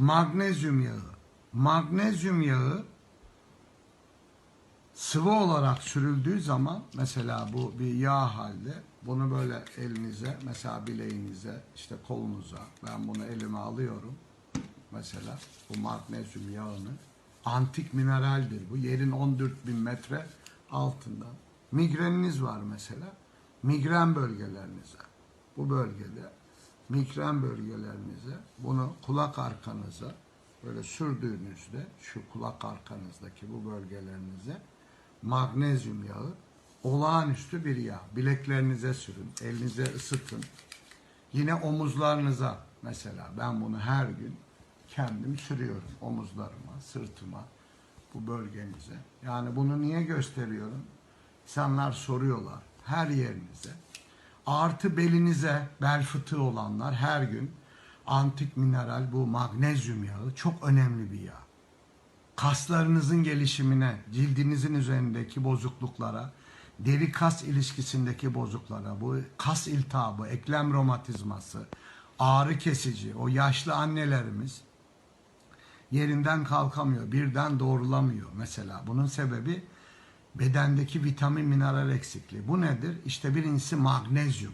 Magnezyum yağı. Magnezyum yağı sıvı olarak sürüldüğü zaman mesela bu bir yağ halde bunu böyle elinize mesela bileğinize işte kolunuza ben bunu elime alıyorum. Mesela bu magnezyum yağını antik mineraldir bu. Yerin 14 bin metre altında. Migreniniz var mesela. Migren bölgelerinize. Bu bölgede migren bölgelerinize bunu kulak arkanıza böyle sürdüğünüzde şu kulak arkanızdaki bu bölgelerinize magnezyum yağı olağanüstü bir yağ. Bileklerinize sürün, elinize ısıtın. Yine omuzlarınıza mesela ben bunu her gün kendim sürüyorum omuzlarıma, sırtıma, bu bölgenize. Yani bunu niye gösteriyorum? İnsanlar soruyorlar her yerinize. Artı belinize bel fıtığı olanlar her gün antik mineral bu magnezyum yağı çok önemli bir yağ kaslarınızın gelişimine, cildinizin üzerindeki bozukluklara, deri kas ilişkisindeki bozuklara, bu kas iltihabı, eklem romatizması, ağrı kesici, o yaşlı annelerimiz yerinden kalkamıyor, birden doğrulamıyor mesela. Bunun sebebi bedendeki vitamin mineral eksikliği. Bu nedir? İşte birincisi magnezyum.